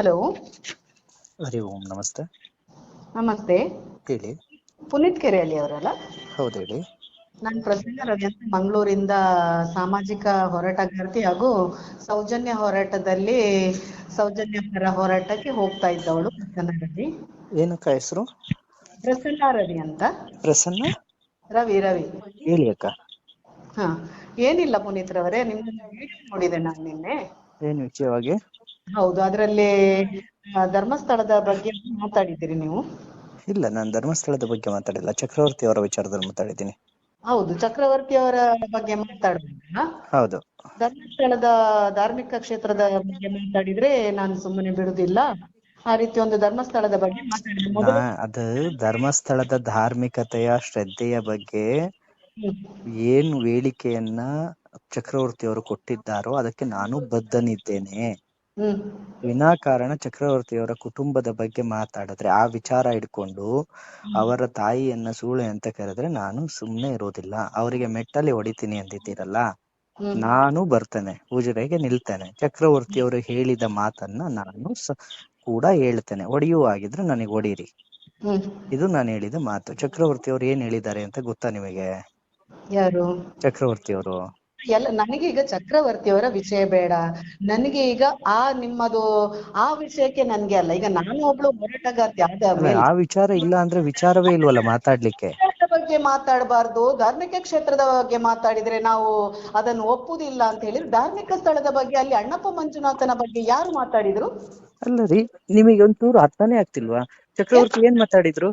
Hello. ಹರಿ ಓಂ ನಮಸ್ತೆ. ನಮಸ್ತೆ. ಹೇಳಿ ಪುನೀತ್ ಕೆರೆಯಲ್ಲಿ ಅವರಲ್ಲ? ಹೌದು ಹೇಳಿ. ನಾನು ಪ್ರಸನ್ನ ರವಿ ಅಂತ ಮಂಗಳೂರಿಂದ ಸಾಮಾಜಿಕ ಹೋರಾಟಗಾರ್ತಿ ಹಾಗೂ ಸೌಜನ್ಯ ಹೋರಾಟದಲ್ಲಿ ಸೌಜನ್ಯ ಪರ ಹೋರಾಟಕ್ಕೆ ಹೋಗ್ತಾ ಇದ್ದವಳು ಪ್ರಸನ್ನ ರವಿ. ಏನಕ್ಕ ಹೆಸರು? ಪ್ರಸನ್ನ ರವಿ ಅಂತ. ಪ್ರಸನ್ನ? ರವಿ ರವಿ. ಹೇಳಿ ಅಕ್ಕ. ಹಾ ಏನಿಲ್ಲ ಪುನೀತ್ ರವರೇ ನಿಮ್ಮ ವಿಡಿಯೋ ನೋಡಿದೆ ನಾನು ನಿನ್ನೆ. ಏನು ವಿಷಯವಾಗಿ? ಹೌದು ಅದರಲ್ಲಿ ಧರ್ಮಸ್ಥಳದ ಬಗ್ಗೆ ಮಾತಾಡಿದ್ದೀರಿ ನೀವು? ಇಲ್ಲ ನಾನು ಧರ್ಮಸ್ಥಳದ ಬಗ್ಗೆ ಮಾತಾಡಿಲ್ಲ ಚಕ್ರವರ್ತಿ ಅವರ ವಿಚಾರದಲ್ಲಿ ಮಾತಾಡಿದ್ದೀನಿ. ಹೌದು ಚಕ್ರವರ್ತಿ ಅವರ ಬಗ್ಗೆ ಮಾತಾಡುವಾಗ ಹೌದು. ಧರ್ಮಸ್ಥಳದ ಧಾರ್ಮಿಕ ಕ್ಷೇತ್ರದ ಬಗ್ಗೆ ಮಾತಾಡಿದ್ರೆ ನಾನು ಸುಮ್ಮನೆ ಬಿಡುದಿಲ್ಲ. ಆ ರೀತಿ ಒಂದು ಧರ್ಮಸ್ಥಳದ ಬಗ್ಗೆ ಮಾತಾಡಿದ. ಮೊದಲು ಅದು ಧರ್ಮಸ್ಥಳದ ಧಾರ್ಮಿಕತೆಯ ಶ್ರದ್ಧೆಯ ಬಗ್ಗೆ ಏನ್ ವೇಳಿಕೆಯನ್ನ ಚಕ್ರವರ್ತಿ ಅವರು ಕೊಟ್ಟಿದ್ದಾರೋ ಅದಕ್ಕೆ ನಾನು ಬದ್ಧನಿದ್ದೇನೆ. ವಿನಾಕಾರಣ ಚಕ್ರವರ್ತಿಯವರ ಕುಟುಂಬದ ಬಗ್ಗೆ ಮಾತಾಡಿದ್ರೆ ಆ ವಿಚಾರ ಇಟ್ಕೊಂಡು ಅವರ ತಾಯಿಯನ್ನ ಸೂಳೆ ಅಂತ ಕರೆದ್ರೆ ನಾನು ಸುಮ್ನೆ ಇರೋದಿಲ್ಲ. ಅವರಿಗೆ ಮೆಟ್ಟಲ್ಲಿ ಹೊಡಿತೀನಿ ಅಂದಿದ್ದೀರಲ್ಲ? ನಾನು ಬರ್ತೇನೆ ಪೂಜೆಗೆ ನಿಲ್ತೇನೆ. ಚಕ್ರವರ್ತಿ ಅವರು ಹೇಳಿದ ಮಾತನ್ನ ನಾನು ಕೂಡ ಹೇಳ್ತೇನೆ. ಹೊಡೆಯುವ ಆಗಿದ್ರೆ ನನಗೆ ಹೊಡೀರಿ. ಇದು ನಾನು ಹೇಳಿದ ಮಾತು. ಚಕ್ರವರ್ತಿ ಅವರು ಏನ್ ಹೇಳಿದ್ದಾರೆ ಅಂತ ಗೊತ್ತಾ ನಿಮಗೆ? ಯಾರು? ಚಕ್ರವರ್ತಿ ಅವರು ಎಲ್ಲ ನನಗೆ ಈಗ ಚಕ್ರವರ್ತಿಯವರ ವಿಷಯ ಬೇಡ. ನನಗೆ ಈಗ ಆ ನಿಮ್ಮದು ಆ ವಿಷಯಕ್ಕೆ ನನ್ಗೆ ಅಲ್ಲ. ಈಗ ನಾನು ಒಬ್ಳು ಹೋರಾಟಗಾರ್ತಿ ಆದ ಆ ವಿಚಾರ ಇಲ್ಲ ಅಂದ್ರೆ ವಿಚಾರವೇ ಇಲ್ವಲ್ಲ ಮಾತಾಡ್ಲಿಕ್ಕೆ? ಬಗ್ಗೆ ಮಾತಾಡಬಾರ್ದು. ಧಾರ್ಮಿಕ ಕ್ಷೇತ್ರದ ಬಗ್ಗೆ ಮಾತಾಡಿದ್ರೆ ನಾವು ಅದನ್ನು ಒಪ್ಪುದಿಲ್ಲ ಅಂತ ಹೇಳಿದ್ರೆ ಧಾರ್ಮಿಕ ಸ್ಥಳದ ಬಗ್ಗೆ ಅಲ್ಲಿ ಅಣ್ಣಪ್ಪ ಮಂಜುನಾಥನ ಬಗ್ಗೆ ಯಾರು ಮಾತಾಡಿದ್ರು? ಅಲ್ಲ ರೀ ನಿಮಗೆ ಒಂಚೂರು ಅರ್ಥನೇ ಆಗ್ತಿಲ್ವಾ? ಚಕ್ರವರ್ತಿ ಏನ್ ಮಾತಾಡಿದ್ರು?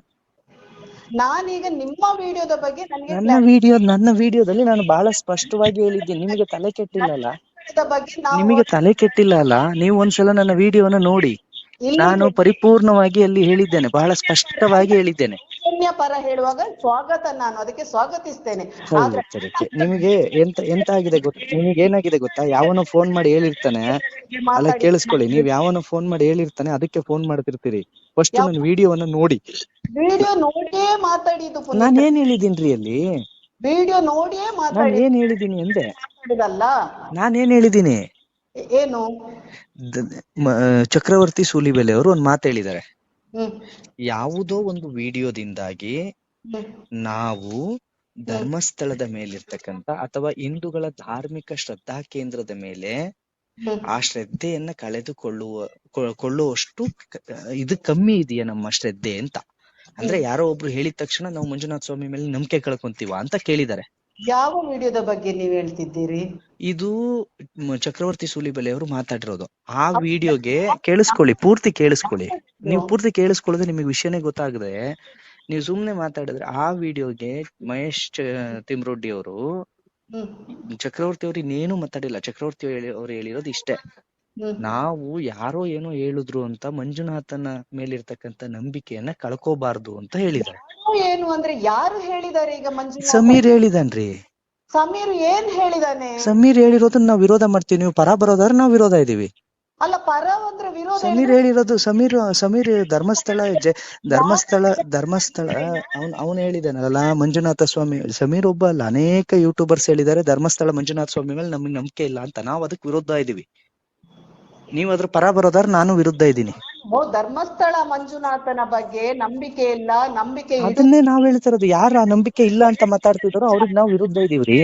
ನಾನೀಗ ನಿಮ್ಮ ವಿಡಿಯೋದ ಬಗ್ಗೆ ನನಗೆ ನನ್ನ ವಿಡಿಯೋ ನನ್ನ ವಿಡಿಯೋದಲ್ಲಿ ನಾನು ಬಹಳ ಸ್ಪಷ್ಟವಾಗಿ ಹೇಳಿದ್ದೀನಿ. ನಿಮಗೆ ತಲೆ ಕೆಟ್ಟಿಲ್ಲಲ್ಲ? ಅಲ್ಲ ಬಗ್ಗೆ ನಾವು ನಿಮಗೆ ತಲೆ ಕೆಟ್ಟಿಲ್ಲ ಅಲ್ಲ ನೀವು ಒಂದ್ಸಲ ನನ್ನ ವಿಡಿಯೋನ ನೋಡಿ. ಇಲ್ಲಿ. ನಾನು ಪರಿಪೂರ್ಣವಾಗಿ ಅಲ್ಲಿ ಹೇಳಿದ್ದೇನೆ ಬಹಳ ಸ್ಪಷ್ಟವಾಗಿ ಹೇಳಿದ್ದೇನೆ. ಸೌಜನ್ಯ ಪರ ಹೇಳುವಾಗ ಸ್ವಾಗತ ನಾನು ಅದಕ್ಕೆ ಸ್ವಾಗತಿಸ್ತೇನೆ. ನಿಮ್ಗೆ ಆದ್ರೆ ನಿಮಗೆ ಎಂತ ಎಂತ ಆಗಿದೆ ಗೊತ್ತಾ ನಿಮಗೆ ಏನಾಗಿದೆ ಗೊತ್ತಾ? ಯಾವನೋ ಫೋನ್ ಮಾಡಿ ಹೇಳಿರ್ತಾನೆ. ಅಲ್ಲ ಕೇಳಿಸ್ಕೊಳ್ಳಿ. ನೀವ್ ಯಾವನೋ ಫೋನ್ ಮಾಡಿ ಹೇಳಿರ್ತಾನೆ ಅದಕ್ಕೆ ಫೋನ್ ಮಾಡ್ತಿರ್ತೀರಿ. ಫಸ್ಟ್ ನನ್ನ ವಿಡಿಯೋವನ್ನ ನೋಡಿ. ವಿಡಿಯೋ ನೋಡಿಯೇ ಮಾತಾಡಿದ್ದು ನಾನು ಏನ್ ಹೇಳಿದೀನ್ರಿ ಅಲ್ಲಿ? ವಿಡಿಯೋ ನೋಡಿಯೇ ನಾನು ಮಾತಾಡಿ. ಏನ್ ಹೇಳಿದೀನಿ ಅಂದೆ? ಮಾತಾಡಿದಲ್ಲ? ನಾನ್ ಏನ್ ಹೇಳಿದೀನಿ? ಏನು? ದ- ಮ- ಚಕ್ರವರ್ತಿ ಸೂಲಿಬೆಲೆ ಅವರು ಒಂದ್ ಮಾತು ಹೇಳಿದ್ದಾರೆ ಹ್ಮ್ ಯಾವುದೋ ಒಂದು ವಿಡಿಯೋದಿಂದಾಗಿ ನಾವು ಧರ್ಮಸ್ಥಳದ ಮೇಲಿರ್ತಕ್ಕಂತ ಅಥವಾ ಹಿಂದೂಗಳ ಧಾರ್ಮಿಕ ಶ್ರದ್ಧಾ ಕೇಂದ್ರದ ಮೇಲೆ ಆ ಶ್ರದ್ಧೆಯನ್ನ ಕಳೆದುಕೊಳ್ಳುವ ಕೊಳ್ಳುವಷ್ಟು ಇದು ಕಮ್ಮಿ ಇದೆಯಾ ನಮ್ಮ ಶ್ರದ್ಧೆ ಅಂತ. ಅಂದ್ರೆ ಯಾರೋ ಒಬ್ರು ಹೇಳಿದ ತಕ್ಷಣ ನಾವು ಮಂಜುನಾಥ ಸ್ವಾಮಿ ಮೇಲೆ ನಂಬಿಕೆ ಕಳ್ಕೊಂತೀವ ಅಂತ ಕೇಳಿದ್ದಾರೆ. ಯಾವ ವಿಡಿಯೋದ ಬಗ್ಗೆ ನೀವು ಹೇಳ್ತಿದ್ದೀರಿ? ಇದು ಮ- ಚಕ್ರವರ್ತಿ ಸೂಲಿಬೆಲೆ ಅವರು ಮಾತಾಡಿರೋದು. ಆ ವಿಡಿಯೋಗೆ ಕೇಳಿಸ್ಕೊಳ್ಳಿ ಪೂರ್ತಿ ಕೇಳಿಸ್ಕೊಳ್ಳಿ. ನೀವು ಪೂರ್ತಿ ಕೇಳಿಸ್ಕೊಳ್ಳೋದು ನಿಮಗೆ ವಿಷಯನೇ ಗೊತ್ತಾಗದೆ ನೀವು ಸುಮ್ನೆ ಮಾತಾಡಿದ್ರೆ ಆ ವಿಡಿಯೋಗೆ ಮಹೇಶ್ ಚ- ತಿಮ್ರೊಡ್ಡಿ ಅವರು ಹ್ಮ್. ಚಕ್ರವರ್ತಿ ಅವ್ರು ಇನ್ನೇನು ಮಾತಾಡಿಲ್ಲ. ಚಕ್ರವರ್ತಿ ಹೇಳಿ ಅವ್ರು ಹೇಳಿರೋದು ಇಷ್ಟೇ. ಹ್ಮ್. ನಾವು ಯಾರೋ ಏನೋ ಹೇಳಿದ್ರು ಅಂತ ಮಂಜುನಾಥನ ಮೇಲಿರ್ತಕ್ಕಂತ ನಂಬಿಕೆಯನ್ನ ಕಳ್ಕೋಬಾರ್ದು ಅಂತ ಹೇಳಿದ್ದಾರೆ. ಯಾರು ಏನು ಅಂದ್ರೆ ಯಾರು ಹೇಳಿದ್ದಾರೆ ಈಗ ಮಂಜು ಸಮೀರ್ ಹೇಳಿದನ್ರಿ. ಸಮೀರ್ ಏನ್ ಹೇಳಿದಾನೆ? ಸಮೀರ್ ಹೇಳಿರೋದನ್ನ ನಾವು ವಿರೋಧ ಮಾಡ್ತೀವಿ. ನೀವು ಪರ ಬರೋದಾದ್ರೆ ನಾವು ವಿರೋಧ ಇದೀವಿ ಅಲ್ಲ ಪರ ಅಂದ್ರೆ ವಿರೋಧ ಸಮೀರ್ ಹೇಳಿರೋದು ಸಮೀರ್ ಸಮೀರ್ ಧರ್ಮಸ್ಥಳ ಜ ಧರ್ಮಸ್ಥಳ ಧರ್ಮಸ್ಥಳ ಅವನ್ ಅವನ್ ಹೇಳಿದಾನಲ್ಲ ಮಂಜುನಾಥ ಸ್ವಾಮಿ ಸಮೀರ್ ಒಬ್ಬ ಅಲ್ಲ. ಅನೇಕ ಯೂಟ್ಯೂಬರ್ಸ್ ಹೇಳಿದ್ದಾರೆ ಧರ್ಮಸ್ಥಳ ಮಂಜುನಾಥ ಸ್ವಾಮಿ ಮೇಲೆ ನಮಗೆ ನಂಬಿಕೆ ಇಲ್ಲ ಅಂತ. ನಾವು ಅದಕ್ಕೆ ವಿರೋಧ ಇದೀವಿ ನೀವು ಅದ್ರ ಪರ ಬರೋದಾದ್ರೆ ನಾನು ವಿರುದ್ಧ ಇದ್ದೀನಿ. ಓ ಧರ್ಮಸ್ಥಳ ಮಂಜುನಾಥನ ಬಗ್ಗೆ ನಂಬಿಕೆ ಇಲ್ಲ ನಂಬಿಕೆ ಅದನ್ನೇ ನಾವ್ ಹೇಳ್ತಿರೋದು ಯಾರ ಆ ನಂಬಿಕೆ ಇಲ್ಲ ಅಂತ ಮಾತಾಡ್ತಿದ್ರು ಅವ್ರಿಗೆ ನಾವು ವಿರುದ್ಧ ಇದೀವ್ರಿ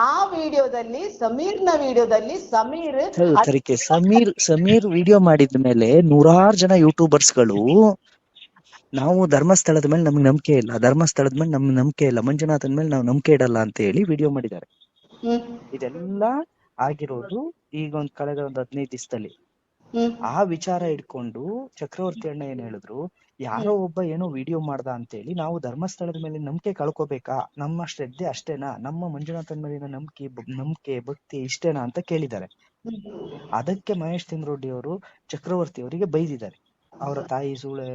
ಆ ವಿಡಿಯೋದಲ್ಲಿ ಸಮೀರ್ನ ವಿಡಿಯೋದಲ್ಲಿ ಸಮೀರ್ ಸರಿಕೆ ಸಮೀರ್ ಸಮೀರ್ ವಿಡಿಯೋ ಮಾಡಿದ ಮೇಲೆ ನೂರಾರು ಜನ ಯೂಟ್ಯೂಬರ್ಸ್ಗಳು ನಾವು ಧರ್ಮಸ್ಥಳದ ಮೇಲೆ ನಮ್ಗೆ ನಂಬಿಕೆ ಇಲ್ಲ ಧರ್ಮಸ್ಥಳದ ಮೇಲೆ ನಮ್ಗೆ ನಂಬಿಕೆ ಇಲ್ಲ ಮಂಜುನಾಥನ ಮೇಲೆ ನಾವು ನಂಬಿಕೆ ಇಡಲ್ಲ ಅಂತ ಹೇಳಿ ವಿಡಿಯೋ ಮಾಡಿದ್ದಾರೆ. ಹ್ಮ್. ಇದೆಲ್ಲ ಆಗಿರೋದು ಈಗ ಒಂದ್ ಕಳೆದ ಒಂದ್ ಹದಿನೈದು ದಿವಸದಲ್ಲಿ ಆ ವಿಚಾರ ಇಟ್ಕೊಂಡು ಚಕ್ರವರ್ತಿ ಅಣ್ಣ ಏನ್ ಹೇಳಿದ್ರು ಯಾರೋ ಒಬ್ಬ ಏನೋ ವಿಡಿಯೋ ಮಾಡ್ದ ಅಂತೇಳಿ ನಾವು ಧರ್ಮಸ್ಥಳದ ಮೇಲೆ ನಂಬಿಕೆ ಕಳ್ಕೊಬೇಕಾ? ನಮ್ಮ ಶ್ರದ್ಧೆ ಅಷ್ಟೇನಾ? ನಮ್ಮ ಮಂಜುನಾಥನ್ ಮೇಲಿನ ನಂಬಿಕೆ ನಂಬಿಕೆ ಭಕ್ತಿ ಇಷ್ಟೇನಾ ಅಂತ ಕೇಳಿದ್ದಾರೆ. ಅದಕ್ಕೆ ಮಹೇಶ್ ತಿಮ್ರೋಡಿ ಅವರು ಚಕ್ರವರ್ತಿ ಅವರಿಗೆ ಬೈದಿದ್ದಾರೆ. ಅವರ ತಾಯಿ ಸುಳೆ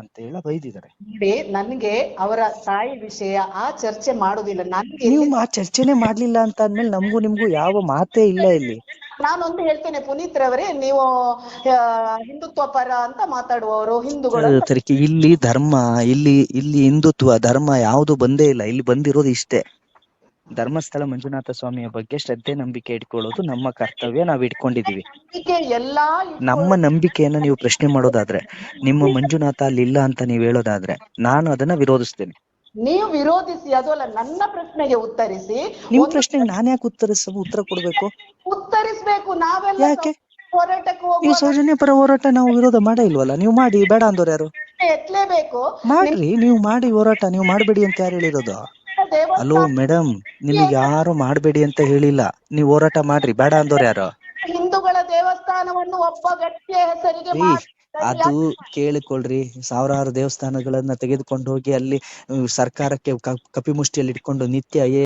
ಅಂತ ಹೇಳಿ ಬೈದಿದ್ದಾರೆ. ನೋಡಿ ನನ್ಗೆ ಅವರ ತಾಯಿ ವಿಷಯ ಆ ಚರ್ಚೆ ಮಾಡೋದಿಲ್ಲ ನನ್ಗೆ ನೀವು ಆ ಚರ್ಚೆನೆ ಮಾಡ್ಲಿಲ್ಲ ಅಂತ ಅಂದ್ಮೇಲೆ ನಮಗೂ ನಿಮ್ಗೂ ಯಾವ ಮಾತೇ ಇಲ್ಲ ಇಲ್ಲಿ. ನಾನೊಂದು ಹೇಳ್ತೇನೆ ಪುನೀತ್ ರವರೇ ನೀವು ಆ, ಹಿಂದುತ್ವ ಪರ ಅಂತ ಮಾತಾಡುವವರು ಹಿಂದೂಗಳು ಅಂತ. ತರಿಕೆ ಇಲ್ಲಿ ಧರ್ಮ ಇಲ್ಲಿ ಇಲ್ಲಿ ಹಿಂದುತ್ವ ಧರ್ಮ ಯಾವುದು ಬಂದೇ ಇಲ್ಲ. ಇಲ್ಲಿ ಬಂದಿರೋದು ಇಷ್ಟೇ. ಧರ್ಮಸ್ಥಳ ಮಂಜುನಾಥ ಸ್ವಾಮಿಯ ಬಗ್ಗೆ ಶ್ರದ್ಧೆ ನಂಬಿಕೆ ಇಟ್ಕೊಳ್ಳೋದು ನಮ್ಮ ಕರ್ತವ್ಯ. ನಾವ್ ಇಟ್ಕೊಂಡಿದೀವಿ. ನಮ್ಮ ನಂಬಿಕೆಯನ್ನ ನೀವು ಪ್ರಶ್ನೆ ಮಾಡೋದಾದ್ರೆ ನಿಮ್ಮ ಮಂಜುನಾಥ ಅಲ್ಲಿ ಇಲ್ಲ ಅಂತ ನೀವ್ ಹೇಳೋದಾದ್ರೆ ನಾನು ಅದನ್ನ ವಿರೋಧಿಸ್ತೇನೆ. ನೀವು ವಿರೋಧಿಸಿ ಅದು ಅಲ್ಲ ನನ್ನ ಪ್ರಶ್ನೆಗೆ ಉತ್ತರಿಸಿ. ನಿಮ್ ಪ್ರಶ್ನೆಗೆ ನಾನ್ ಯಾಕೆ ಉತ್ತರಿಸ ಉತ್ತರ ಕೊಡ್ಬೇಕು? ಉತ್ತರಿಸ್ಬೇಕು ನಾವೆಲ್ಲ ಯಾಕೆ? ಹೋರಾಟಕ್ಕೆ ನೀವು ಸೌಜನ್ಯ ಪರ ಹೋರಾಟ ನಾವು ವಿರೋಧ ಮಾಡೇ ಇಲ್ವಲ್ಲ? ನೀವು ಮಾಡಿ ಬೇಡ ಅಂದವ್ರು ಯಾರು? ಎತ್ಲೇಬೇಕು ಮಾಡ್ರಿ ನೀವು ಮಾಡಿ ಹೋರಾಟ ನೀವು ಮಾಡಬೇಡಿ ಅಂತ ಯಾರು ಹೇಳಿರೋದು? ಹಲೋ ಮೇಡಮ್ ನಿಮಗೆ ಯಾರು ಮಾಡಬೇಡಿ ಅಂತ ಹೇಳಿಲ್ಲ. ನೀವು ಹೋರಾಟ ಮಾಡ್ರಿ ಬೇಡ ಅಂದವ್ರು ಯಾರು? ಹಿಂದೂಗಳ ದೇವಸ್ಥಾನವನ್ನು ಒಬ್ಬ ವ್ಯಕ್ತಿಯ ಹೆಸರಿಗೆ ರೀ ಮಾಡಿ ಅದು ಕೇಳಿಕೊಳ್ರಿ ಸಾವಿರಾರು ದೇವಸ್ಥಾನಗಳನ್ನ ತೆಗೆದುಕೊಂಡು ಹೋಗಿ ಅಲ್ಲಿ ಸರ್ಕಾರಕ್ಕೆ ಕ- ಕಪಿಮುಷ್ಟಿಯಲ್ಲಿ ಇಟ್ಕೊಂಡು ನಿತ್ಯ ಏ